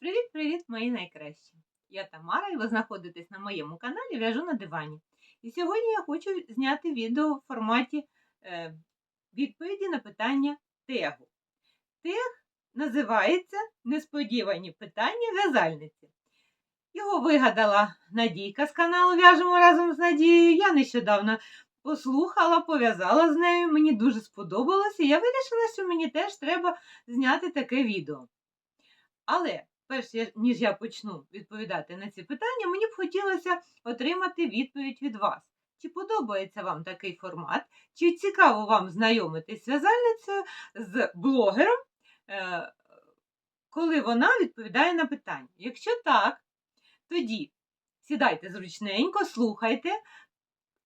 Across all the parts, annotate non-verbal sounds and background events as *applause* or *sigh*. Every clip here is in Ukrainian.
Привіт-привіт, мої найкращі! Я Тамара, і ви знаходитесь на моєму каналі В'яжу на дивані. І сьогодні я хочу зняти відео в форматі е, відповіді на питання тегу. Тег називається Несподівані питання в'язальниці. Його вигадала Надійка з каналу В'яжемо разом з Надією. Я нещодавно послухала, пов'язала з нею, мені дуже сподобалося, я вирішила, що мені теж треба зняти таке відео. Але перш ніж я почну відповідати на ці питання, мені б хотілося отримати відповідь від вас. Чи подобається вам такий формат? Чи цікаво вам знайомитись з в'язальницею, з блогером, е, коли вона відповідає на питання? Якщо так, тоді сідайте зручненько, слухайте.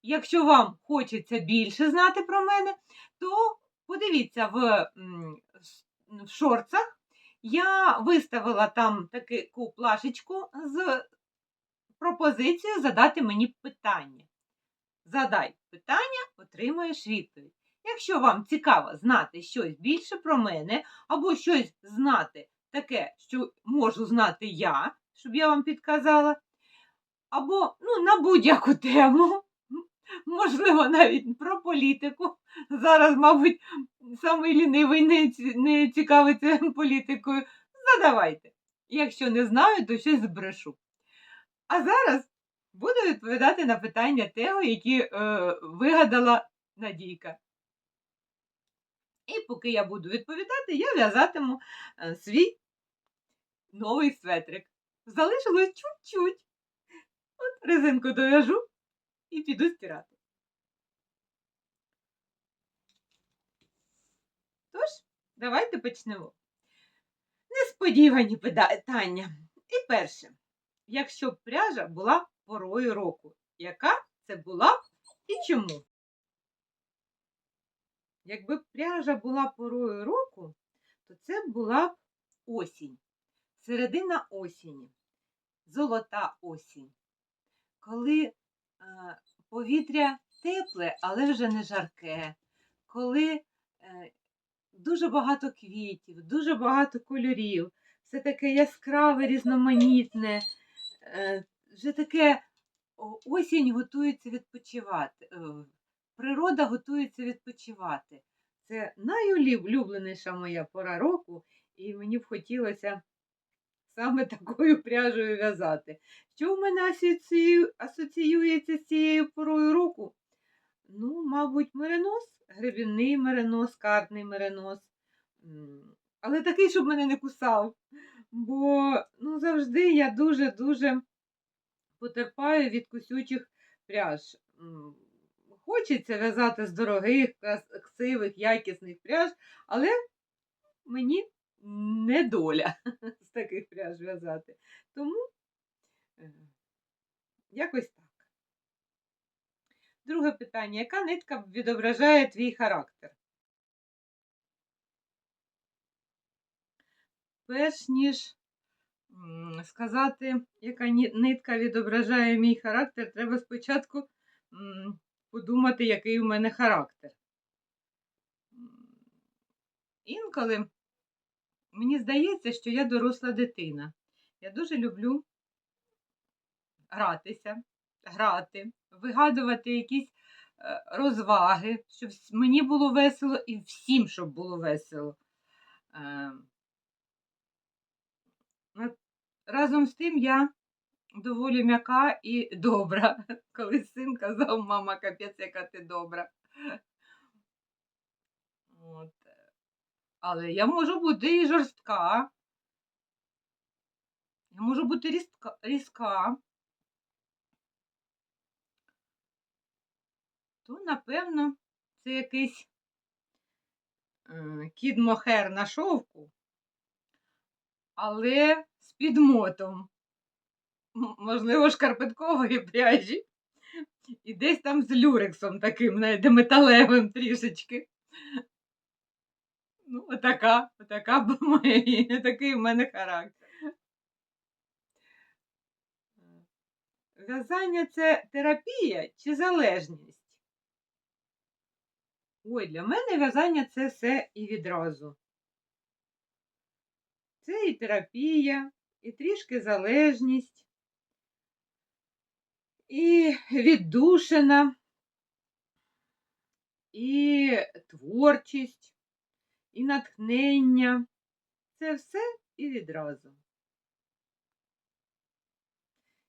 Якщо вам хочеться більше знати про мене, то подивіться в, в шорцах. Я виставила там таку плашечку з пропозицією задати мені питання. Задай питання, отримаєш відповідь. Якщо вам цікаво знати щось більше про мене, або щось знати таке, що можу знати я, щоб я вам підказала, або ну, на будь-яку тему, можливо, навіть про політику. Зараз, мабуть, самий лінивий не, не цікавиться *laughs* політикою. Задавайте. Якщо не знаю, то щось збрешу. А зараз буду відповідати на питання Тео, які е, вигадала Надійка. І поки я буду відповідати, я в'язатиму е, свій новий светрик. Залишилось чуть-чуть. От резинку дов'яжу і піду стирати. Тож, давайте почнемо. Несподівані питання. І перше. Якщо б пряжа була порою року, яка це була б і чому? Якби пряжа була порою року, то це була б осінь, середина осені, золота осінь, коли повітря тепле, але вже не жарке, коли е, дуже багато квітів, дуже багато кольорів, все таке яскраве, різноманітне, е, вже таке осінь готується відпочивати. е, Природа готується відпочивати. Це найулюбленіша моя пора року, і мені б хотілося саме такою пряжею в'язати. Що в мене асоціює- асоціюється з цією порою року? Ну, мабуть, меринос, гребінний меринос, картний меринос. Але такий, щоб мене не кусав. Бо ну, завжди я дуже-дуже потерпаю від кусючих пряж. Хочеться в'язати з дорогих, красивих, якісних пряж, але мені не доля *laughs* з таких пряж в'язати. Тому е, якось так. Друге питання. Яка нитка відображає твій характер? Перш ніж сказати, яка нитка відображає мій характер, треба спочатку подумати, який у мене характер. Інколи мені здається, що я доросла дитина. Я дуже люблю гратися, грати, вигадувати якісь е, розваги, щоб мені було весело і всім, щоб було весело. Е, Разом з тим я доволі м'яка і добра. *laughs* Коли син казав, мама, капець, яка ти добра. От. Але я можу бути і жорстка. Я можу бути різка. різка. То, напевно, це якийсь е, кіт мохер на шовку, але з підмотом. Можливо, шкарпеткової пряжі. І десь там з люрексом таким, знаєте, металевим трішечки. Ну, отака, отака б моя, такий в мене характер. В'язання це терапія чи залежність? Ой, для мене в'язання це все і відразу. Це і терапія, і трішки залежність, і віддушина, і творчість, і натхнення. Це все і відразу.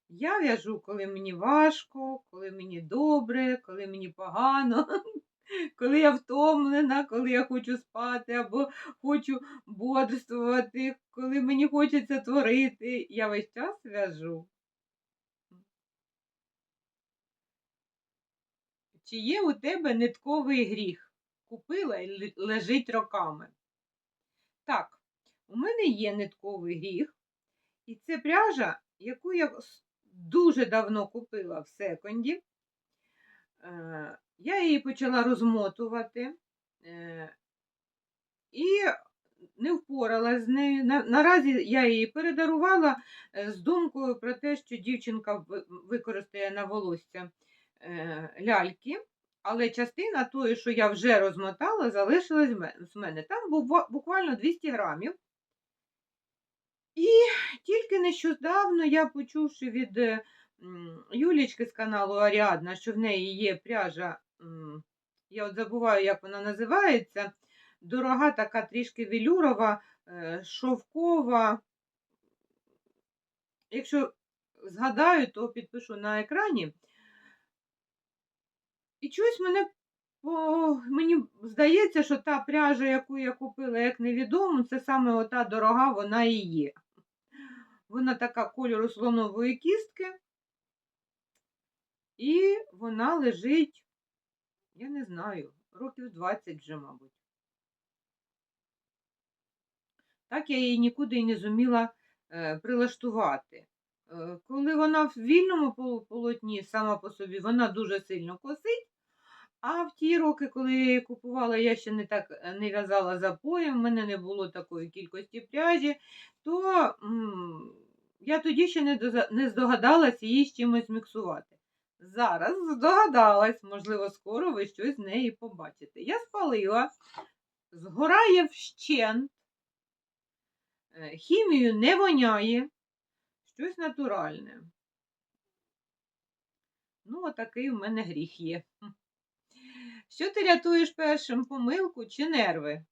Я в'яжу, коли мені важко, коли мені добре, коли мені погано, *laughs* коли я втомлена, коли я хочу спати або хочу бодрствувати, коли мені хочеться творити. Я весь час в'яжу. Чи є у тебе нитковий гріх? Купила і лежить роками. Так, у мене є нитковий гріх, і це пряжа, яку я дуже давно купила в секонді. Е, Я її почала розмотувати е, і не впоралась з нею. Наразі я її передарувала е, з думкою про те, що дівчинка використає на волосся ляльки. Але частина тої, що я вже розмотала, залишилась в мене. Там бува- буквально 200 грамів. І тільки нещодавно я, почувши від е, Юлічки з каналу Аріадна, що в неї є пряжа, я от забуваю, як вона називається, дорога така трішки велюрова, е, шовкова. Якщо згадаю, то підпишу на екрані. І чогось мене по... мені здається, що та пряжа, яку я купила, як невідомо, це саме ота дорога, вона і є. Вона така кольору слонової кістки. І вона лежить, я не знаю, років 20 вже, мабуть. Так я її нікуди і не зуміла е, прилаштувати. Е, коли вона в вільному полотні сама по собі, вона дуже сильно косить. А в ті роки, коли я її купувала, я ще не так е, не в'язала запоєм, в мене не було такої кількості пряжі, то м, я тоді ще не, не здогадалась її з чимось міксувати. Зараз здогадалась, можливо, скоро ви щось з неї побачите. Я спалила, згорає вщент, е, хімію не воняє, щось натуральне. Ну, отакий в мене гріх є. Що ти рятуєш першим помилку чи нерви?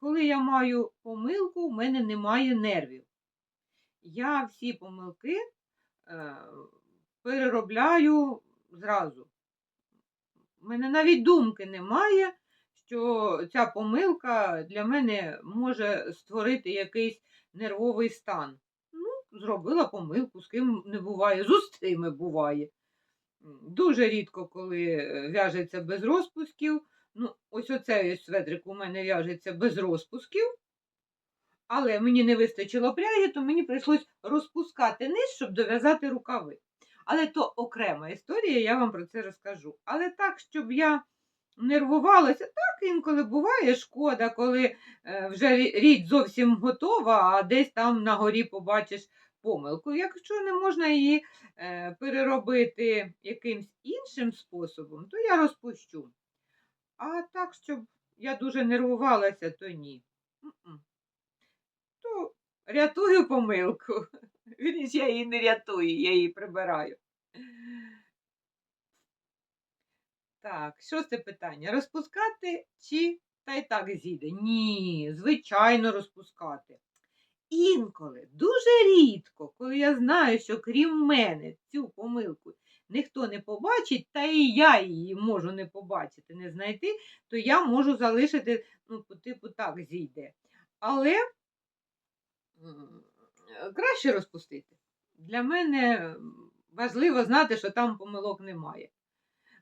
Коли я маю помилку, в мене немає нервів. Я всі помилки е, переробляю зразу. У мене навіть думки немає, що ця помилка для мене може створити якийсь нервовий стан. Ну, зробила помилку, з ким не буває, з устрими буває. Дуже рідко, коли е, в'яжеться без розпусків. Ну, ось оцей светрик у мене в'яжеться без розпусків. Але мені не вистачило пряжі, то мені прийшлось розпускати низ, щоб дов'язати рукави. Але то окрема історія, я вам про це розкажу. Але так, щоб я нервувалася, так інколи буває шкода, коли е, вже річ зовсім готова, а десь там на горі побачиш помилку. Якщо не можна її е, переробити якимсь іншим способом, то я розпущу. А так, щоб я дуже нервувалася, то ні. То рятую помилку. *laughs* Вірніше, я її не рятую, я її прибираю. Так, шосте питання. Розпускати чи та й так зійде? Ні, звичайно, розпускати. Інколи, дуже рідко, коли я знаю, що крім мене цю помилку ніхто не побачить, та і я її можу не побачити, не знайти, то я можу залишити, ну, по типу так зійде. Але краще розпустити. Для мене важливо знати, що там помилок немає.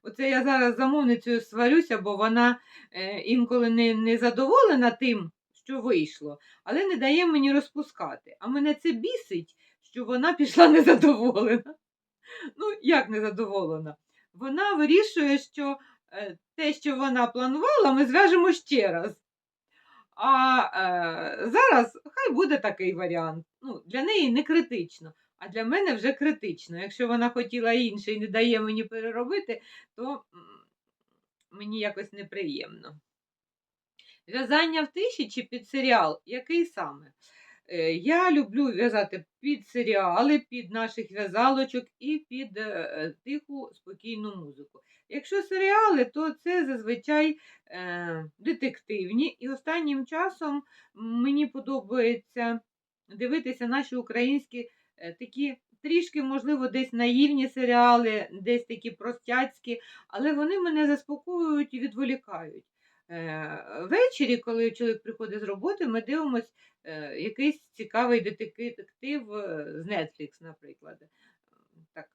Оце я зараз замовницею сварюся, бо вона е, інколи не, не задоволена тим, що вийшло, але не дає мені розпускати. А мене це бісить, що вона пішла *laughs* незадоволена. Ну, як незадоволена? Вона вирішує, що е, те, що вона планувала, ми зв'яжемо ще раз. А е, зараз хай буде такий варіант. Ну, для неї не критично, а для мене вже критично. Якщо вона хотіла інше і не дає мені переробити, то мені якось неприємно. В'язання в тиші чи під серіал? Який саме? Е, Я люблю в'язати під серіали, під наших в'язалочок і під е, тиху спокійну музику. Якщо серіали, то це зазвичай е, детективні. І останнім часом мені подобається дивитися наші українські е, такі трішки, можливо, десь наївні серіали, десь такі простяцькі, але вони мене заспокоюють і відволікають. Е, Ввечері, коли чоловік приходить з роботи, ми дивимося е, якийсь цікавий детектив е, з Netflix, наприклад. Так,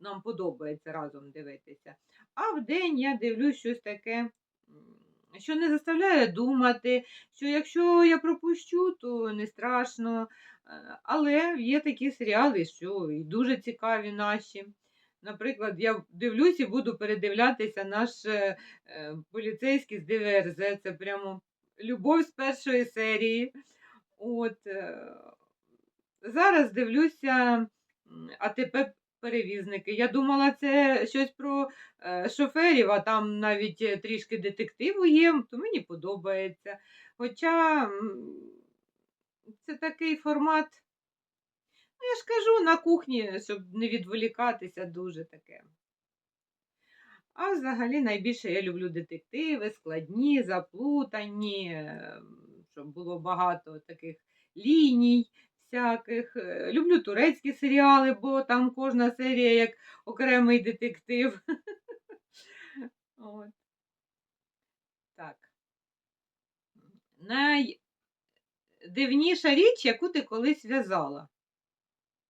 нам подобається разом дивитися. А вдень я дивлюсь щось таке, що не заставляє думати, що якщо я пропущу, то не страшно. Але є такі серіали, що і дуже цікаві наші. Наприклад, я дивлюсь і буду передивлятися наш е, е, поліцейський з ДВРЗ. Це прямо любов з першої серії. От, е, зараз дивлюся АТП перевізники. Я думала, це щось про е, шоферів, а там навіть е, трішки детективу є, то мені подобається. Хоча це такий формат, ну я ж кажу, на кухні, щоб не відволікатися, дуже таке. А взагалі найбільше я люблю детективи, складні, заплутані, е, щоб було багато таких ліній всяких. Е, Люблю турецькі серіали, бо там кожна серія як окремий детектив. *laughs* От. Так. Найдивніша річ, яку ти колись в'язала.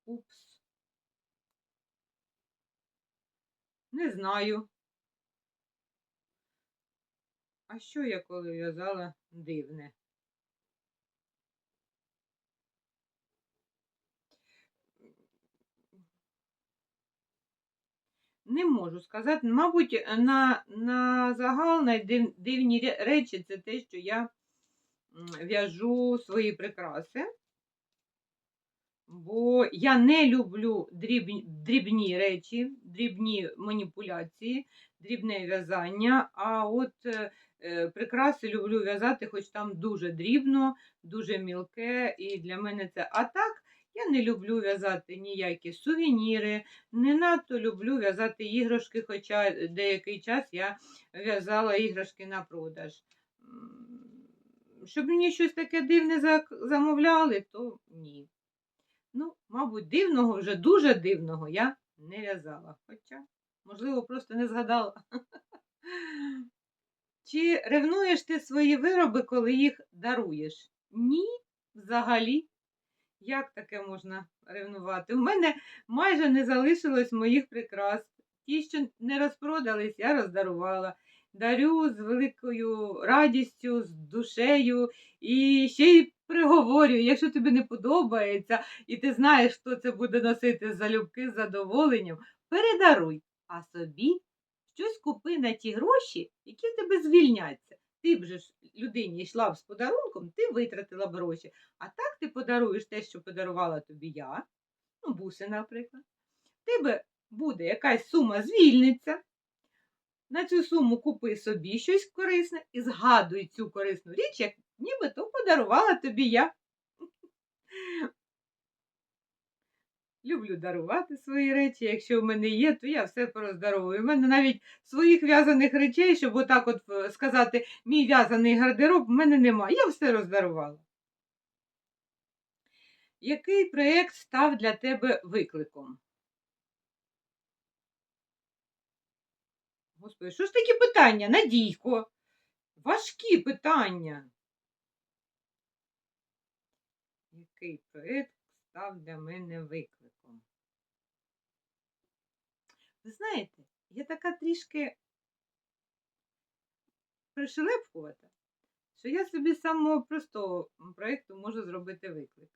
Упс. Не знаю. А що я коли в'язала дивне? Не можу сказати. Мабуть, на, на загал найдивні ре- речі це те, що я в'яжу свої прикраси. Бо я не люблю дрібні, дрібні речі, дрібні маніпуляції, дрібне в'язання. А от е, е, прикраси люблю в'язати, хоч там дуже дрібно, дуже мілке, і для мене це. А так я не люблю в'язати ніякі сувеніри, не надто люблю в'язати іграшки, хоча деякий час я в'язала іграшки на продаж. Щоб мені щось таке дивне замовляли, то ні. Ну, мабуть, дивного, вже дуже дивного я не в'язала. Хоча, можливо, просто не згадала. *laughs* Чи ревнуєш ти свої вироби, коли їх даруєш? Ні, взагалі. Як таке можна ревнувати? У мене майже не залишилось моїх прикрас. Ті, що не розпродались, я роздарувала. Дарю з великою радістю, з душею і ще й приговорюю, якщо тобі не подобається, і ти знаєш, хто це буде носити залюбки з задоволенням, передаруй, а собі щось купи на ті гроші, які в тебе звільняться. Ти б же ж людині йшла б з подарунком, ти витратила б гроші. А так ти подаруєш те, що подарувала тобі я, ну, буси, наприклад. Тебе буде якась сума звільниться. На цю суму купи собі щось корисне і згадуй цю корисну річ, як нібито подарувала тобі я. Люблю дарувати свої речі. Якщо в мене є, то я все пороздаровую. У мене навіть своїх в'язаних речей, щоб отак от е, сказати, мій в'язаний гардероб, в мене немає. Я все роздарувала. Який проєкт став для тебе викликом? Господи, що ж такі питання, Надійко? Важкі питання. Який проєкт став для мене викликом? Ви знаєте, я така трішки пришелепкувата, що я собі з самого простого проєкту можу зробити виклик.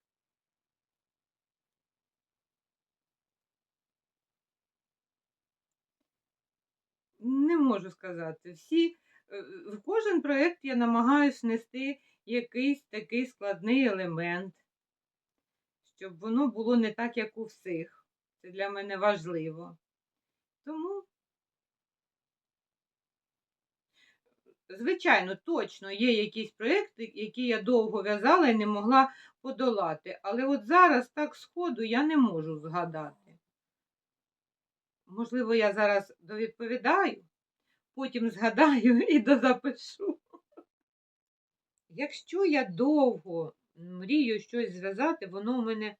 Не можу сказати. Всі, е, в кожен проєкт я намагаюся внести якийсь такий складний елемент, щоб воно було не так, як у всіх. Це для мене важливо. Тому звичайно, точно є якісь проєкти, які я довго в'язала і не могла подолати. Але от зараз так сходу я не можу згадати. Можливо, я зараз довідповідаю, потім згадаю *laughs* і дозапишу. Якщо я довго мрію щось зв'язати, воно в мене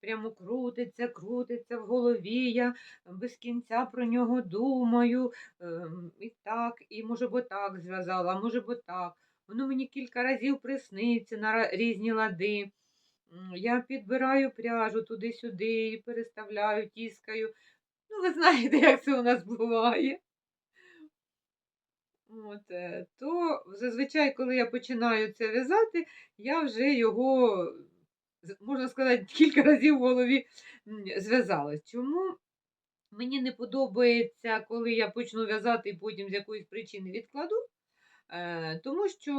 прямо крутиться, крутиться в голові, я без кінця про нього думаю. ем, І так, і може б так зв'язала, може б так. Воно мені кілька разів присниться на різні лади. Я підбираю пряжу туди-сюди, переставляю, тіскаю. Ну, ви знаєте, як це у нас буває. От, е, то зазвичай, коли я починаю це в'язати, я вже його, можна сказати, *laughs* кілька разів в голові зв'язала. Чому мені не подобається, коли я почну в'язати і потім з якоїсь причини відкладу? Е, Тому що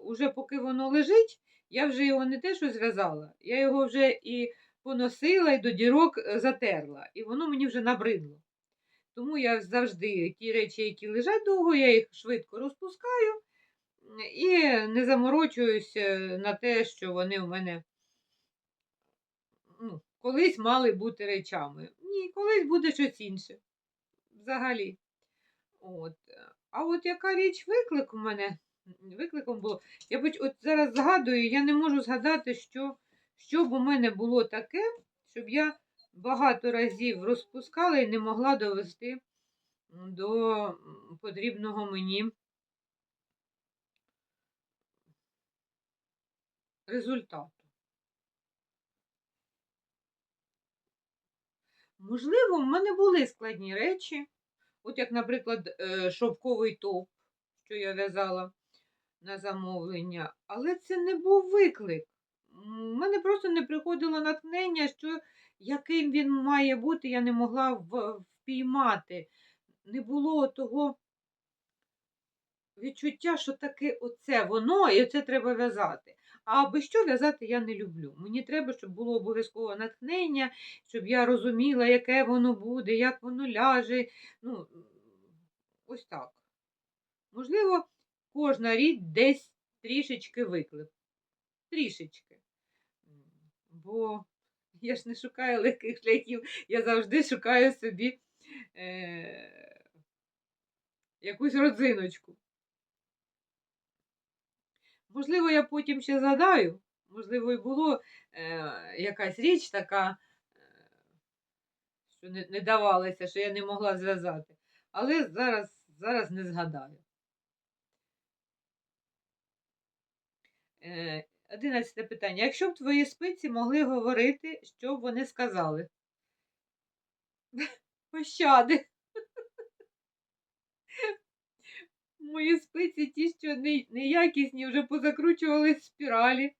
уже поки воно лежить, я вже його не те, що зв'язала, я його вже і поносила, і до дірок е, затерла, і воно мені вже набридло. Тому я завжди ті речі, які лежать довго, я їх швидко розпускаю і не заморочуюся на те, що вони у мене ну, колись мали бути речами. Ні, колись буде щось інше. Взагалі. От. А от яка річ виклик у мене? Викликом було. Я хоч от зараз згадую, я не можу згадати, що, що б у мене було таке, щоб я багато разів розпускала і не могла довести до потрібного мені результату. Можливо, в мене були складні речі, от як, наприклад, е, шовковий топ, що я в'язала на замовлення, але це не був виклик. У мене просто не приходило натхнення, що яким він має бути, я не могла впіймати. Не було того відчуття, що таке оце воно, і це треба в'язати. А аби що в'язати я не люблю. Мені треба, щоб було обов'язково натхнення, щоб я розуміла, яке воно буде, як воно ляже. Ну, ось так. Можливо, кожна річ десь трішечки виклик. Трішечки. Бо я ж не шукаю легких шляхів, я завжди шукаю собі е- якусь родзиночку. Можливо, я потім ще згадаю, можливо, і було е, якась річ така, е, що не, не давалася, що я не могла зв'язати. Але зараз, зараз не згадаю. Е, Одинадцяте питання. Якщо б твої спиці могли говорити, що б вони сказали? *laughs* Пощади. *laughs* Мої спиці, ті, що неякісні, вже позакручувались в спіралі.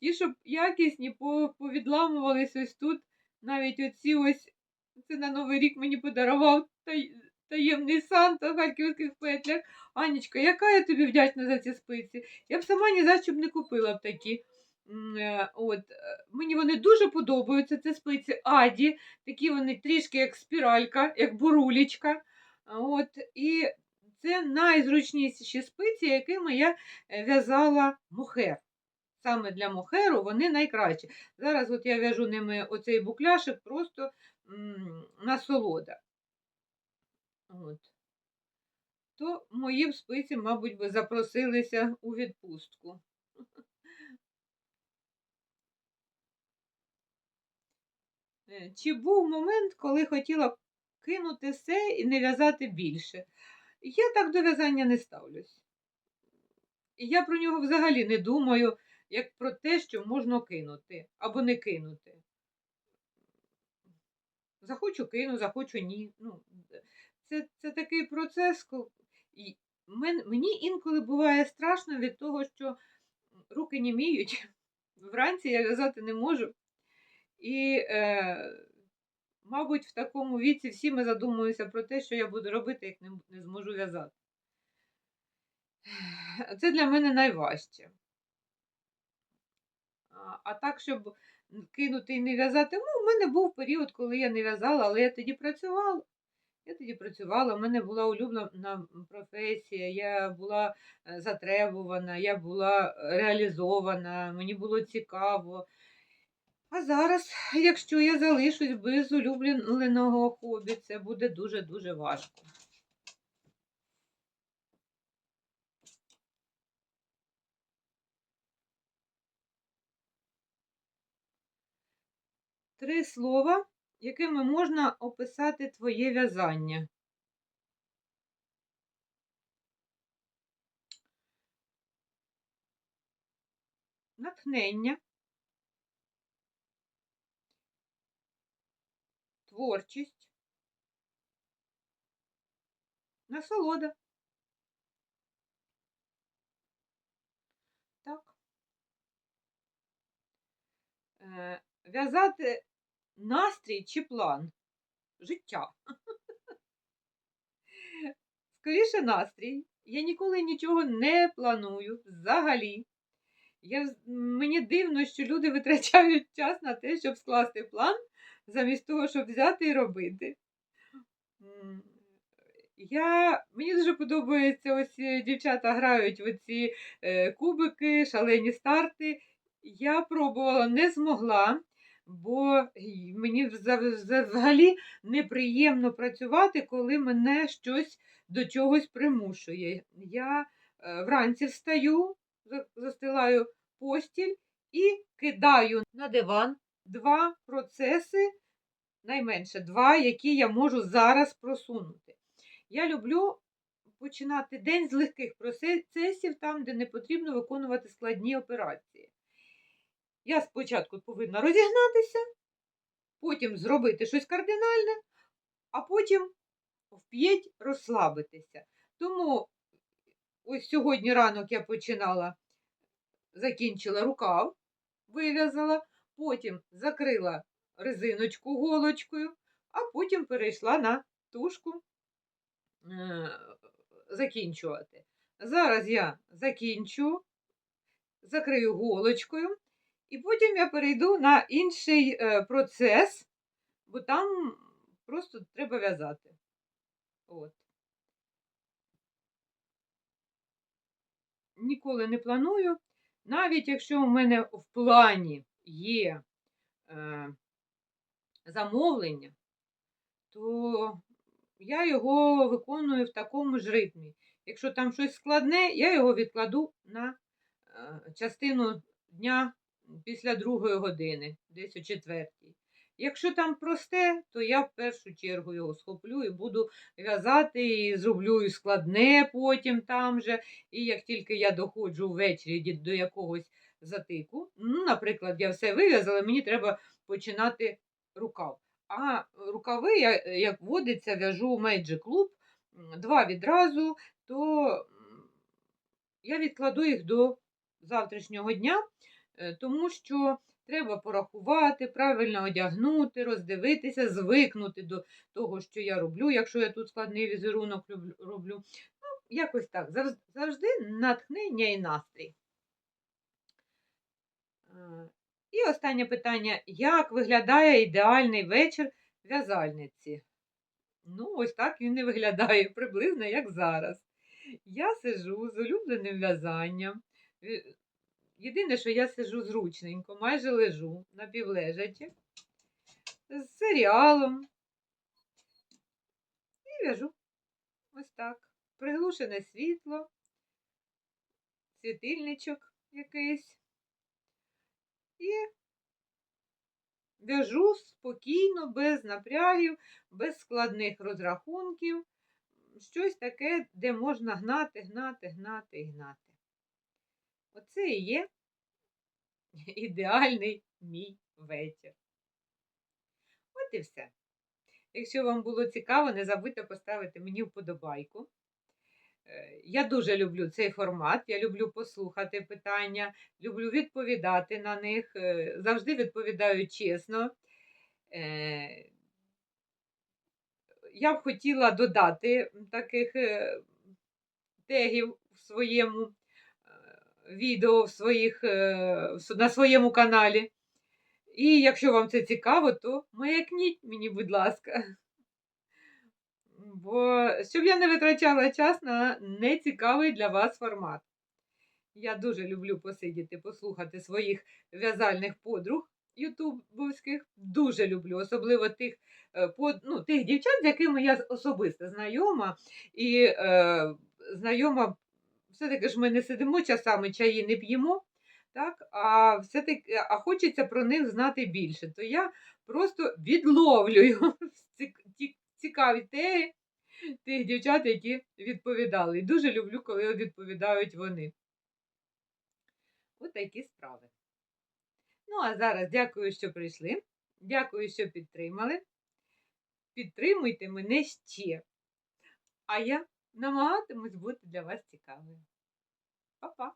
Ті, що якісні, повідламувались ось тут. Навіть оці ось, це на Новий рік мені подарував taj- таємний Санта в харківських петлях. Анічка, яка я тобі вдячна за ці спиці? Я б сама ні за що б не купила б такі. Е, От, е, мені вони дуже подобаються. Це спиці Аді, такі вони трішки як спіралька, як бурулечка. От, і це найзручніші спиці, якими я е, в'язала мохер. Саме для мохеру вони найкращі. Зараз от я в'яжу ними оцей букляшик просто м, насолода. От. То мої б спиці, мабуть, би запросилися у відпустку. Е, Чи був момент, коли хотіла кинути все і не в'язати більше? Я так до в'язання не ставлюсь. Я про нього взагалі не думаю, як про те, що можна кинути або не кинути. Захочу кину, захочу ні. Ну, це, це такий процес. і Мені інколи буває страшно від того, що руки німіють. *laughs* Вранці я в'язати не можу. І, е, мабуть, в такому віці всі ми задумуємося про те, що я буду робити, як не, не зможу в'язати. *sighs* Це для мене найважче. А так, щоб кинути і не в'язати, ну, в мене був період, коли я не в'язала, але я тоді працювала. Я тоді працювала, в мене була улюблена професія, я була е, затребувана, я була реалізована, мені було цікаво. А зараз, якщо я залишусь без улюбленого хобі, це буде дуже-дуже важко. Три слова, якими можна описати твоє в'язання. Натхнення, творчість, насолода. Так. Е, В'язати настрій чи план? Життя. Скоріше настрій. Я ніколи нічого не планую взагалі. Я, Мені дивно, що люди витрачають *laughs* час на те, щоб скласти план, замість того, щоб взяти і робити. Я, мені дуже подобається, ось е, дівчата грають в ці е, кубики, шалені старти. Я пробувала, не змогла, бо мені вза- вза- взагалі неприємно працювати, коли мене щось до чогось примушує. Я е, вранці встаю, застилаю постіль і кидаю на диван два процеси, найменше два, які я можу зараз просунути. Я люблю починати день з легких процесів, там, де не потрібно виконувати складні операції. Я спочатку повинна розігнатися, потім зробити щось кардинальне, а потім вп'єть розслабитися. Тому ось сьогодні ранок я починала, закінчила рукав, вив'язала, потім закрила резиночку голочкою, а потім перейшла на тушку е, закінчувати. Зараз я закінчу, закрию голочкою, і потім я перейду на інший е, процес, бо там просто треба в'язати. От. Ніколи не планую, навіть якщо у мене в плані є е, замовлення, то я його виконую в такому ж ритмі. Якщо там щось складне, я його відкладу на е, частину дня після другої години, десь о четвертій. Якщо там просте, то я в першу чергу його схоплю і буду в'язати, і зроблю і складне потім там же. І як тільки я доходжу ввечері до якогось затику, ну, наприклад, я все вив'язала, мені треба починати рукав. А рукави, я, як водиться, в'яжу в Magic Club, два відразу, то я відкладу їх до завтрашнього дня, тому що треба порахувати, правильно одягнути, роздивитися, звикнути до того, що я роблю, якщо я тут складний візерунок роблю. Ну, якось так. Завжди натхнення і настрій. Е, І останнє питання: як виглядає ідеальний вечір в'язальниці? Ну, ось так він і виглядає приблизно як зараз. Я сижу з улюбленим в'язанням. Єдине, що я сижу зручненько, майже лежу напівлежачи, з серіалом. І в'яжу. Ось так. Приглушене світло, світильничок якийсь. І в'яжу спокійно, без напрягів, без складних розрахунків. Щось таке, де можна гнати, гнати, гнати і гнати. Оце і є *laughs* ідеальний мій вечір. От і все. Якщо вам було цікаво, не забудьте поставити мені вподобайку. Е, Я дуже люблю цей формат, я люблю послухати питання, люблю відповідати на них. е, Завжди відповідаю чесно. Е, Я б хотіла додати таких тегів в своєму відео в своїх, е, на своєму каналі. І якщо вам це цікаво, то маякніть мені, будь ласка. бо щоб я не витрачала час на нецікавий для вас формат. Я дуже люблю посидіти, послухати своїх в'язальних подруг ютубовських. Дуже люблю, особливо тих, е, ну, тих дівчат, з якими я особисто знайома. І е, знайома, все-таки ж ми не сидимо часами, чаї не п'ємо. Так, а все-таки а хочеться про них знати більше. То я просто відловлюю *laughs* цікаві теги тих дівчат, які відповідали. І дуже люблю, коли відповідають вони. Ось такі справи. Ну, а зараз дякую, що прийшли. Дякую, що підтримали. Підтримуйте мене ще. А я намагатимусь бути для вас цікавою. Па-па!